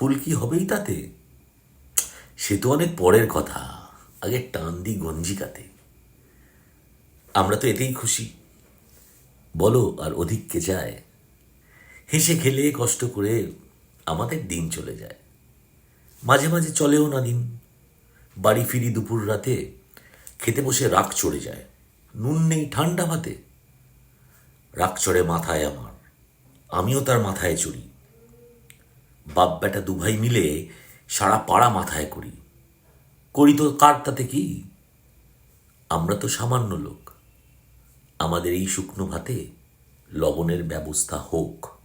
ফুল কি হবেই তাতে? সে তো অনেক পরের কথা। আগে টান দি গঞ্জিকাতে। আমরা তো এতেই খুশি। বলো, আর অধিককে যায় হেসে খেলে, কষ্ট করে আমাদের দিন চলে যায়। মাঝে মাঝে চলেও না দিন। বাড়ি ফিরি দুপুর রাতে, খেতে বসে রাগ চড়ে যায়। নুন নেই ঠান্ডা ভাতে। রাগ চড়ে মাথায় আমার। আমিও তার মাথায় চড়ি। বাপ বেটা দুভাই মিলে সারা পাড়া মাথায় করি। করি তো কার তাতে কি? আমরা তো সামান্য লোক। আমাদের এই শুকনো ভাতে লবণের ব্যবস্থা হোক।